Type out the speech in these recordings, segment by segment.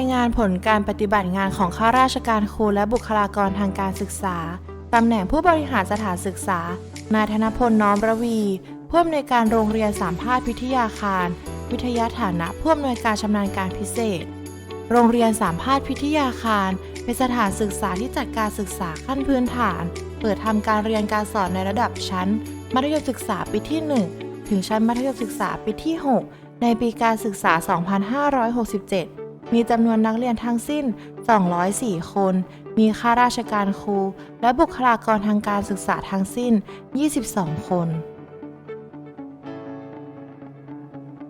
ายงานผลการปฏิบัติงานของข้าราชการครูและบุคลากรทางการศึกษา ตำแหน่งผู้บริหารสถานศึกษา นายธนพลน้อมระวีผู้อำนวยการโรงเรียนสามภาคพิทยาคาร วิทยาฐานะผู้อำนวยการชำนาญการพิเศษ โรงเรียนสามภาคพิทยาคาร เป็นสถานศึกษาที่จัดการศึกษาขั้นพื้นฐาน เปิดทำการเรียนการสอนในระดับชั้น มัธยมศึกษาปีที่ 1 ถึงชั้นมัธยมศึกษาปีที่ 6 ในปีการศึกษา 2567 มีจำนวนนักเรียนทั้งสิ้น 204 คน มีข้าราชการครู และบุคลากรทางการศึกษาทั้งสิ้น 22 คน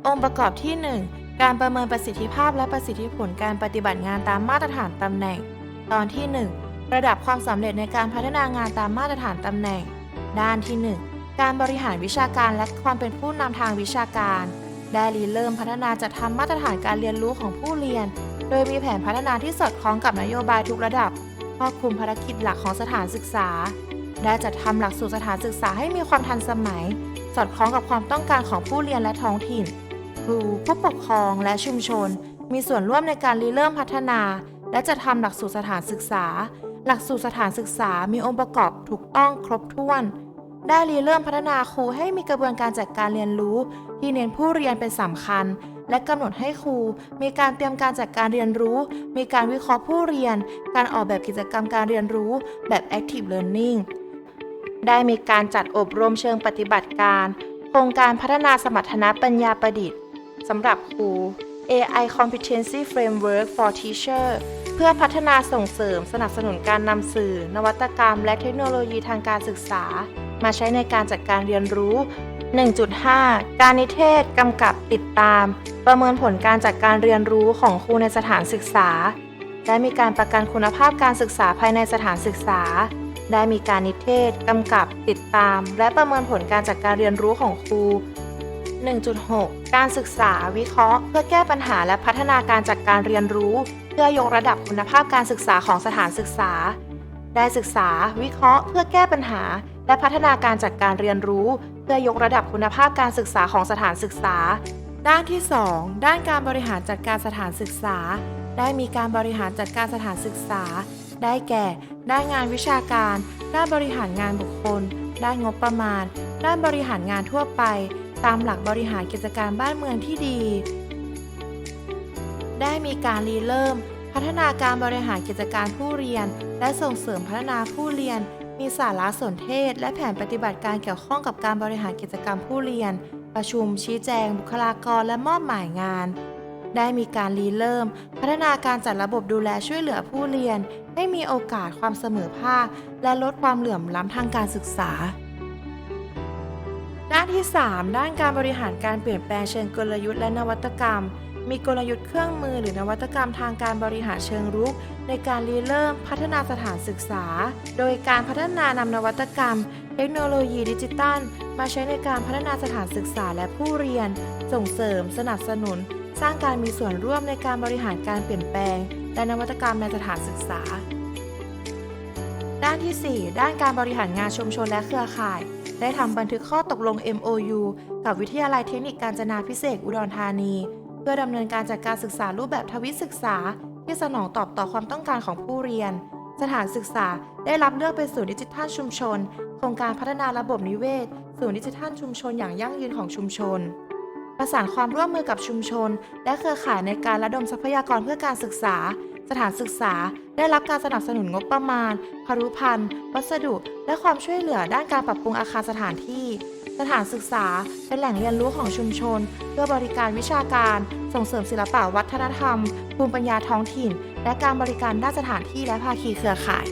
องค์ประกอบที่ 1 การประเมินประสิทธิภาพและประสิทธิผลการปฏิบัติงานตามมาตรฐานตำแหน่ง ตอนที่ 1 ระดับความสำเร็จในการพัฒนางานตามมาตรฐานตำแหน่ง ด้านที่ 1 การบริหารวิชาการและความเป็นผู้นำทางวิชาการ ได้ริเริ่มพัฒนาจัดทำมาตรฐานการเรียนรู้ของผู้เรียน โดยมีแผนพัฒนาที่สอดคล้องกับนโยบายทุกระดับครอบคลุมภารกิจหลักของสถานศึกษา ได้จัดทำหลักสูตรสถานศึกษาให้มีความทันสมัย สอดคล้องกับความต้องการของผู้เรียนและท้องถิ่น ครูผู้ปกครองและชุมชน มีส่วนร่วมในการริเริ่มพัฒนา และจัดทำหลักสูตรสถานศึกษา หลักสูตรสถานศึกษามีองค์ประกอบถูกต้องครบถ้วน ได้ริเริ่มพัฒนาครูให้มีกระบวนการจัดการเรียนรู้ ที่เน้นผู้เรียนเป็นสำคัญ และกำหนดให้ครู มีการเตรียมการจัดการเรียนรู้ มีการวิเคราะห์ผู้เรียน การออกแบบกิจกรรมการเรียนรู้ แบบ active learning ได้มีการจัดอบรมเชิงปฏิบัติการ โครงการพัฒนาสมรรถนะปัญญาประดิษฐ์สำหรับครู AI Competency Framework for Teacher เพื่อพัฒนาส่งเสริมสนับสนุนการนำสื่อ นวัตกรรม และเทคโนโลยีทางการศึกษา มาใช้ในการจัดการเรียนรู้ 1.5 การนิเทศกำกับติดตาม ประเมินผลการจัดการเรียนรู้ของครูในสถานศึกษา ได้มีการประกันคุณภาพการศึกษาภายในสถานศึกษา ได้มีการนิเทศกำกับติดตาม และประเมินผลการจัดการเรียนรู้ของครู 1.6 การศึกษาวิเคราะห์ เพื่อแก้ปัญหาและพัฒนาการจัดการเรียนรู้ เพื่อยกระดับคุณภาพการศึกษาของสถานศึกษา ได้ศึกษา วิเคราะห์ เพื่อแก้ปัญหา และพัฒนาการจัดการเรียนรู้ เพื่อยกระดับคุณภาพการศึกษาของสถานศึกษา ด้านที่ 2 ด้านการบริหารจัดการสถานศึกษา ได้มีการบริหารจัดการสถานศึกษา ได้แก่ ด้านงานวิชาการ ด้านบริหารงานบุคคล ด้านงบประมาณ ด้านบริหารงานทั่วไป ตามหลักบริหารกิจการบ้านเมืองที่ดี ได้มีการรีเริ่ม พัฒนาการบริหารกิจการผู้เรียน และส่งเสริมพัฒนาผู้เรียน มีสารสนเทศ และแผนปฏิบัติการเกี่ยวข้องกับการบริหารกิจกรรมผู้เรียน ประชุมชี้แจง บุคลากรและมอบหมายงาน ได้มีการรีเริ่ม พัฒนาการจัดระบบดูแลช่วยเหลือผู้เรียน ให้มีโอกาสความเสมอภาค และลดความเหลื่อมล้ำทางการศึกษาด้านที่ 3 ด้านการบริหารการเปลี่ยนแปลงเชิงกลยุทธ์และนวัตกรรม มีกลยุทธ์เครื่องมือหรือนวัตกรรมทางการบริหารเชิงรุก ในการรีเริ่มพัฒนาสถานศึกษา โดยการพัฒนานำนวัตกรรม เทคโนโลยีดิจิตัล มาใช้ในการพัฒนาสถานศึกษาและผู้เรียน ส่งเสริม สนับสนุน สร้างการมีส่วนร่วมในการบริหารการเปลี่ยนแปลง และนวัตกรรมในสถานศึกษา ด้านที่ 4 ด้านการบริหารงานชุมชนและเครือข่ายได้ทำบันทึกข้อตกลง MOU กับวิทยาลัยเทคนิคการจนาพิเศษอุดรธานี เพื่อดำเนินการจัดการศึกษารูปแบบทวิศึกษา ที่สนองตอบต่อความต้องการของผู้เรียน สถานศึกษาได้รับเลือกเป็นศูนย์ดิจิทัลชุมชน โครงการพัฒนาระบบนิเวศ ศูนย์ดิจิทัลชุมชนอย่างยั่งยืนของชุมชน ประสานความร่วมมือกับชุมชน และเครือข่ายในการระดมทรัพยากรเพื่อการศึกษา สถานศึกษาได้รับการสนับสนุนงบประมาณคารุพันธ์วัสดุ และความช่วยเหลือด้านการปรับปรุงอาคารสถานที่ สถานศึกษา เป็นแหล่งเรียนรู้ของชุมชน เพื่อบริการวิชาการ ส่งเสริมศิลปะวัฒนธรรม ภูมิปัญญาท้องถิ่น และการบริการด้านสถานที่และภาคีเครือข่าย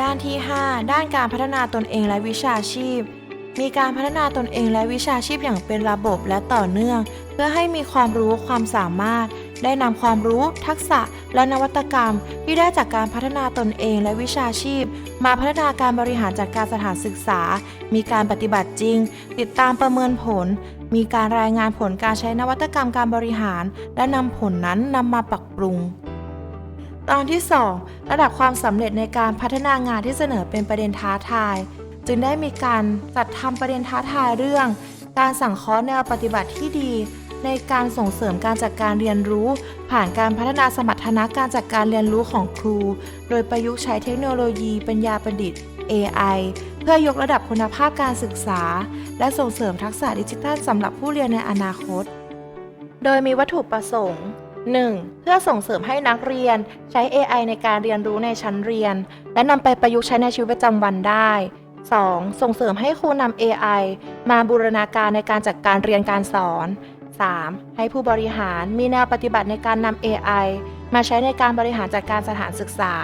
ด้านที่ 5 ด้านการพัฒนาตนเองและวิชาชีพ มีการพัฒนาตนเองและวิชาชีพอย่างเป็นระบบและต่อเนื่อง เพื่อให้มีความรู้ความสามารถ ได้นำความรู้ ทักษะ และนวัตกรรม ที่ได้จากการพัฒนาตนเองและวิชาชีพ มาพัฒนาการบริหารจัดการสถานศึกษา มีการปฏิบัติจริง ติดตามประเมินผล มีการรายงานผลการใช้นวัตกรรมการบริหาร และนำผลนั้นนำมาปรับปรุงตอนที่ 2 ระดับความสำเร็จในการพัฒนางานที่เสนอเป็นประเด็นท้าทาย จึงได้มีการจัดทำประเด็นท้าทายเรื่อง การสั่งคราะห์แนวปฏิบัติที่ดี ในการส่งเสริมการจัดการเรียนรู้ ผ่านการพัฒนาสมรรถนะการจัดการเรียนรู้ของครู โดยประยุกต์ใช้เทคโนโลยีปัญญาประดิษฐ์ AI เพื่อยกระดับคุณภาพการศึกษา และส่งเสริมทักษะดิจิทัลสำหรับผู้เรียนในอนาคต โดยมีวัตถุประสงค์ 1. เพื่อส่งเสริมให้นักเรียนใช้ AI ในการเรียนรู้ในชั้นเรียน และนำไปประยุกต์ใช้ในชีวิตประจำวันได้ 2. ส่งเสริมให้ครูนำ AI มาบูรณาการในการจัดการเรียนการสอน 3. ให้ผู้บริหารมีแนวปฏิบัติในการนำ AI มาใช้ในการบริหารจัดการสถานศึกษา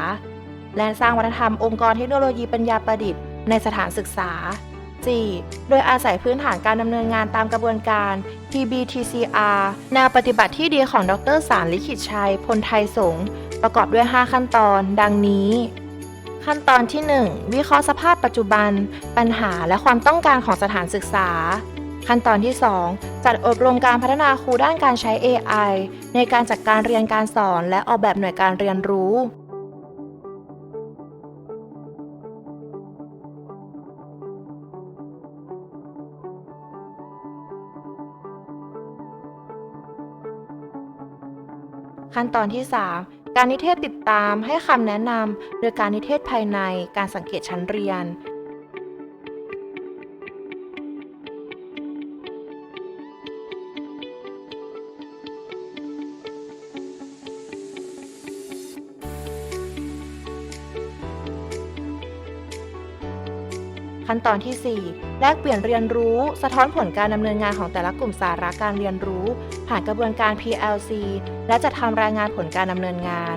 และสร้างวัฒนธรรมองค์กรเทคโนโลยีปัญญาประดิษฐ์ในสถานศึกษา 4. โดยอาศัยพื้นฐานการดำเนินงานตามกระบวนการ PBTCR แนวปฏิบัติที่ดีของดรสารลิขิตชัย พลไทยสงประกอบด้วย 5 ขั้นตอน ดังนี้ ขั้นตอนที่ 1 วิเคราะห์สภาพปัจจุบัน ปัญหาและความต้องการของสถานศึกษา ขั้นตอนที่ 2 จัดอบรมการพัฒนาครูด้านการใช้ AI ในการจัดการเรียนการสอนและออกแบบหน่วยการเรียนรู้ขั้นตอนที่ 3 การนิเทศติดตามให้คำแนะนำโดยการนิเทศภายในการสังเกตชั้นเรียน ขั้นตอนที่ 4 แลกเปลี่ยนเรียนรู้ สะท้อนผลการดำเนินงานของแต่ละกลุ่มสาระการเรียนรู้ ผ่านกระบวนการ PLC และจะทำรายงานผลการดำเนินงาน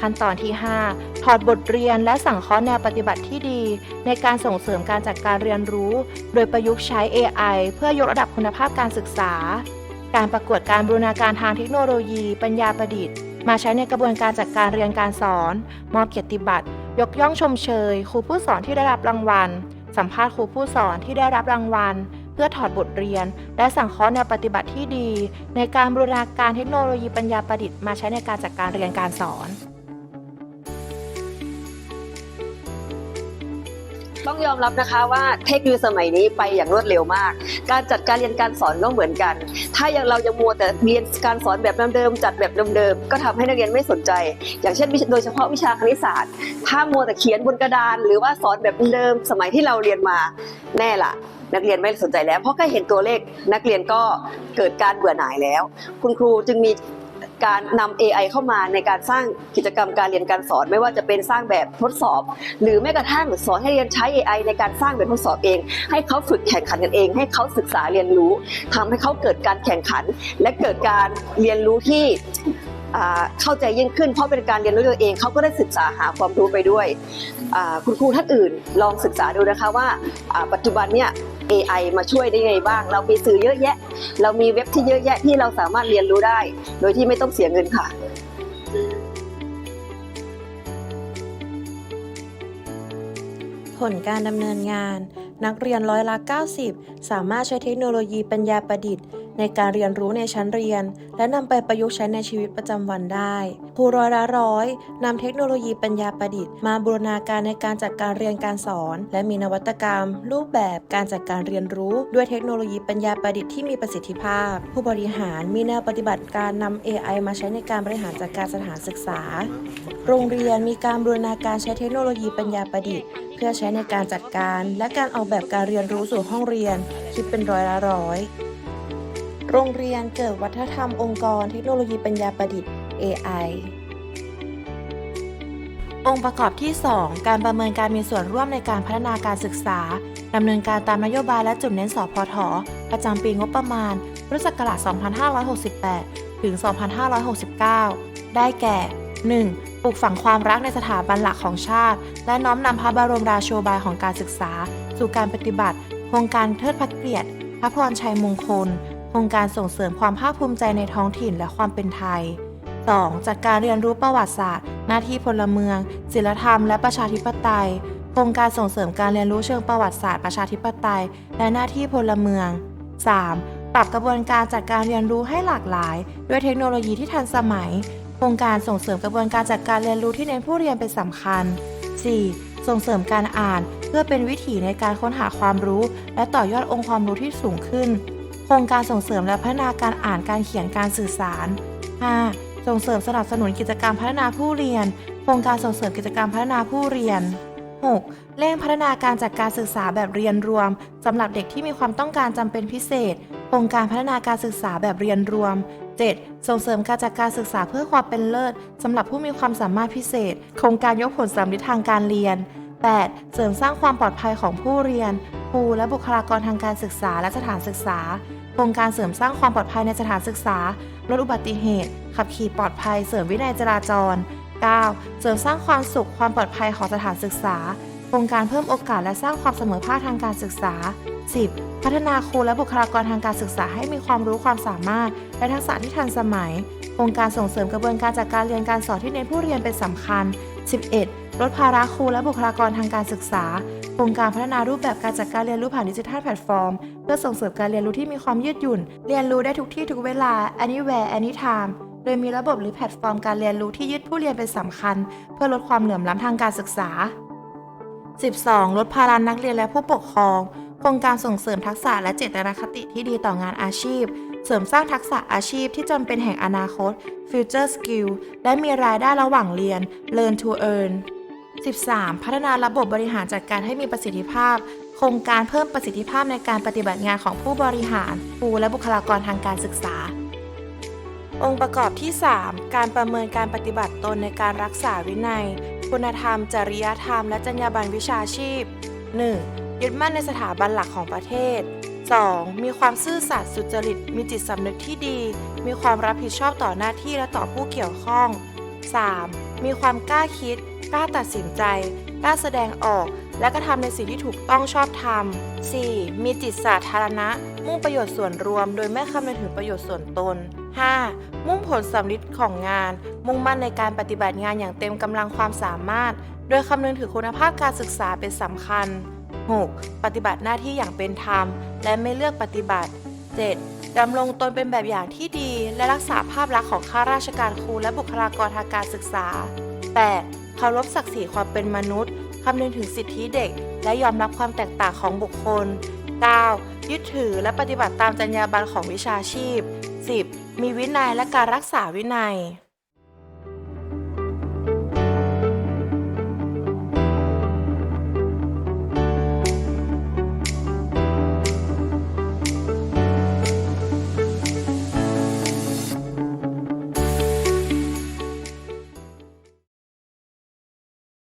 ขั้นตอนที่ 5 ถอดบทเรียนและสั่งเคราะห์แนวปฏิบัติที่ดี ในการส่งเสริมการจัดการเรียนรู้ โดยประยุกต์ใช้ AI เพื่อยกระดับคุณภาพการศึกษา การประกวดการบูรณาการทางเทคโนโลยี ปัญญาประดิษฐ์ มาใช้ในกระบวนการจัดการเรียนการสอน มอบเกียรติบัตร ยกย่องชมเชย ครูผู้สอนที่ได้รับรางวัล สัมภาษณ์ครูผู้สอนที่ได้รับรางวัล เพื่อถอดบทเรียน และสั่งเคราะห์แนวปฏิบัติที่ดี ในการบูรณาการเทคโนโลยีปัญญาประดิษฐ์มาใช้ในการจัดการเรียนการสอน ต้องยอมรับนะคะว่าเทคโนโลยีสมัยนี้ไปอย่างรวดเร็วมาก การจัดการเรียนการสอนก็เหมือนกัน ถ้ายังเรายังมัวแต่เรียนการสอนแบบเดิมๆจัดแบบเดิมๆก็ทำให้นักเรียนไม่สนใจ อย่างเช่นโดยเฉพาะวิชาคณิตศาสตร์ ถ้ามัวแต่เขียนบนกระดาน หรือว่าสอนแบบเดิมๆสมัยที่เราเรียนมาแน่ละนักเรียนไม่สนใจแล้ว เพราะแค่เห็นตัวเลขนักเรียนก็เกิดการเบื่อหน่ายแล้ว คุณครูจึงมี การนำ AI เข้ามาในการสร้างกิจกรรมการเรียนการสอน ไม่ว่าจะเป็นสร้างแบบทดสอบ หรือแม้กระทั่งสอนให้เรียนใช้ AI ในการสร้างแบบทดสอบเอง ให้เขาฝึกแข่งขันกันเอง ให้เขาศึกษาเรียนรู้ทำให้เขาเกิดการแข่งขัน และเกิดการเรียนรู้ที่ เข้าใจยิ่งขึ้นเพราะเป็นการเรียนรู้ตัวเองเขาก็ได้ศึกษาหาความรู้ไปด้วย คุณครูท่านอื่นลองศึกษาดูนะคะว่าอ่าปัจจุบันเนี่ย AI มาช่วยได้ไงบ้าง เรามีสื่อเยอะแยะ เรามีเว็บที่เยอะแยะที่เราสามารถเรียนรู้ได้ โดยที่ไม่ต้องเสียเงินค่ะผลการดำเนินงาน นักเรียนร้อยละ 90 สามารถใช้เทคโนโลยีปัญญาประดิษฐ์ ในการเรียนรู้ในชั้นเรียน และนำไปประยุกต์ใช้ในชีวิตประจำวันได้ครูร้อยละร้อยนำเทคโนโลยีปัญญาประดิษฐ์มาบูรณาการในการจัดการเรียนการสอน และมีนวัตกรรม รูปแบบการจัดการเรียนรู้ด้วยเทคโนโลยีปัญญาประดิษฐ์ที่มีประสิทธิภาพ ผู้บริหารมีแนวปฏิบัติการนำ AI มาใช้ในการบริหารจัดการสถานศึกษา โรงเรียนมีการบูรณาการใช้เทคโนโลยีปัญญาประดิษฐ์ เพื่อใช้ในการจัดการ และการออกแบบการเรียนรู้สู่ห้องเรียน คิดเป็นร้อยละร้อย โรงเรียนเกิดวัฒนธรรมองค์กรเทคโนโลยีปัญญาประดิษฐ์ AI องค์ประกอบที่ 2 การประเมินการมีส่วนร่วมในการพัฒนาการศึกษาดำเนินการตามนโยบายและจุดเน้นสพท ประจำปีงบประมาณพุทธศักราช2568 ถึง 2569 ได้แก่ 1. ปลูกฝังความรักในสถาบันหลักของชาติ และน้อมนำพระบรมราโชบายของการศึกษา สู่การปฏิบัติ โครงการเทิดพระเกียรติ พระพรชัยมงคล โครงการส่งเสริมความภาคภูมิใจในท้องถิ่นและความเป็นไทย 2. จัดการเรียนรู้ประวัติศาสตร์ หน้าที่พลเมือง ศิลธรรม และประชาธิปไตยโครงการส่งเสริมการเรียนรู้เชิงประวัติศาสตร์ประชาธิปไตย และหน้าที่พลเมือง 3. ปรับกระบวนการจัดการเรียนรู้ให้หลากหลาย ด้วยเทคโนโลยีที่ทันสมัย โครงการส่งเสริมกระบวนการจัดการเรียนรู้ที่เน้นผู้เรียนเป็นสำคัญ 4. ส่งเสริมการอ่าน เพื่อเป็นวิถีในการค้นหาความรู้ และต่อยอดองค์ความรู้ที่สูงขึ้น โครงการส่งเสริมและพัฒนาการอ่านการเขียนการสื่อสาร 5. ส่งเสริมสนับสนุนกิจกรรมพัฒนาผู้เรียน โครงการส่งเสริมกิจกรรมพัฒนาผู้เรียน 6. เร่งพัฒนาการจัดการศึกษาแบบเรียนรวมสำหรับเด็กที่มีความต้องการจำเป็นพิเศษ โครงการพัฒนาการศึกษาแบบเรียนรวม 7. ส่งเสริมการจัดการศึกษาเพื่อความเป็นเลิศสำหรับผู้มีความสามารถพิเศษ โครงการยกผลสำลิดทางการเรียน 8. เสริมสร้างความปลอดภัยของผู้เรียน ครูและบุคลากรทางการศึกษาและสถานศึกษาโครงการเสริมสร้างความปลอดภัยในสถานศึกษา ลดอุบัติเหตุ ขับขี่ปลอดภัย เสริมวินัยจราจร 9. เสริมสร้างความสุขความปลอดภัยของสถานศึกษา โครงการเพิ่มโอกาสและสร้างความเสมอภาคทางการศึกษา 10. พัฒนาครูและบุคลากรทางการศึกษาให้มีความรู้ความสามารถ และทักษะที่ทันสมัย โครงการส่งเสริมกระบวนการจัดการเรียนการสอนที่เน้นผู้เรียนเป็นสำคัญ 11. ลดภาระครูและบุคลากรทางการศึกษาโครงการพัฒนารูปแบบการจัดการเรียนรู้ผ่านดิจิทัลแพลตฟอร์ม เพื่อส่งเสริมการเรียนรู้ที่มีความยืดหยุ่น เรียนรู้ได้ทุกที่ทุกเวลา anywhere anytime โดยมีระบบหรือแพลตฟอร์มการเรียนรู้ที่ยึดผู้เรียนเป็นสำคัญ เพื่อลดความเหลื่อมล้ำทางการศึกษา 12. ลดภาระนักเรียนและผู้ปกครองโครงการส่งเสริมทักษะและเจตนคติที่ดีต่องานอาชีพ เสริมสร้างทักษะอาชีพที่จำเป็นแห่งอนาคต future skill และมีรายได้ระหว่างเรียน learn to earn 13. พัฒนาระบบบริหารจัดการให้มีประสิทธิภาพ โครงการเพิ่มประสิทธิภาพในการปฏิบัติงานของผู้บริหาร ครูและบุคลากรทางการศึกษา องค์ประกอบที่ 3 การประเมินการปฏิบัติตนในการรักษาวินัย คุณธรรม จริยธรรม และจรรยาบรรณวิชาชีพ 1. ยึดมั่นในสถาบันหลักของประเทศ 2. มีความซื่อสัตย์สุจริต มีจิตสำนึกที่ดี มีความรับผิดชอบต่อหน้าที่และต่อผู้เกี่ยวข้อง 3. มีความกล้าคิด กล้าตัดสินใจ กล้าแสดงออก และกระทำในสิ่งที่ถูกต้องชอบธรรม 4. มีจิตสาธารณะ มุ่งประโยชน์ส่วนรวม โดยไม่คำนึงถึงประโยชน์ส่วนตน 5. มุ่งผลสำลิดของงาน มุ่งมั่นในการปฏิบัติงานอย่างเต็มกำลังความสามารถ โดยคำนึงถึงคุณภาพการศึกษาเป็นสำคัญ 6. ปฏิบัติหน้าที่อย่างเป็นธรรม และไม่เลือกปฏิบัติ 7. ดำรงตนเป็นแบบอย่างที่ดี และรักษาภาพลักษณ์ของข้าราชการครูและบุคลากรทางการศึกษา 8. เคารพศักดิ์ศรีความเป็นมนุษย์คำนึงถึงสิทธิเด็ก และยอมรับความแตกต่างของบุคคล 9. ยึดถือและปฏิบัติตามจรรยาบรรณของวิชาชีพ 10. มีวินัยและการรักษาวินัย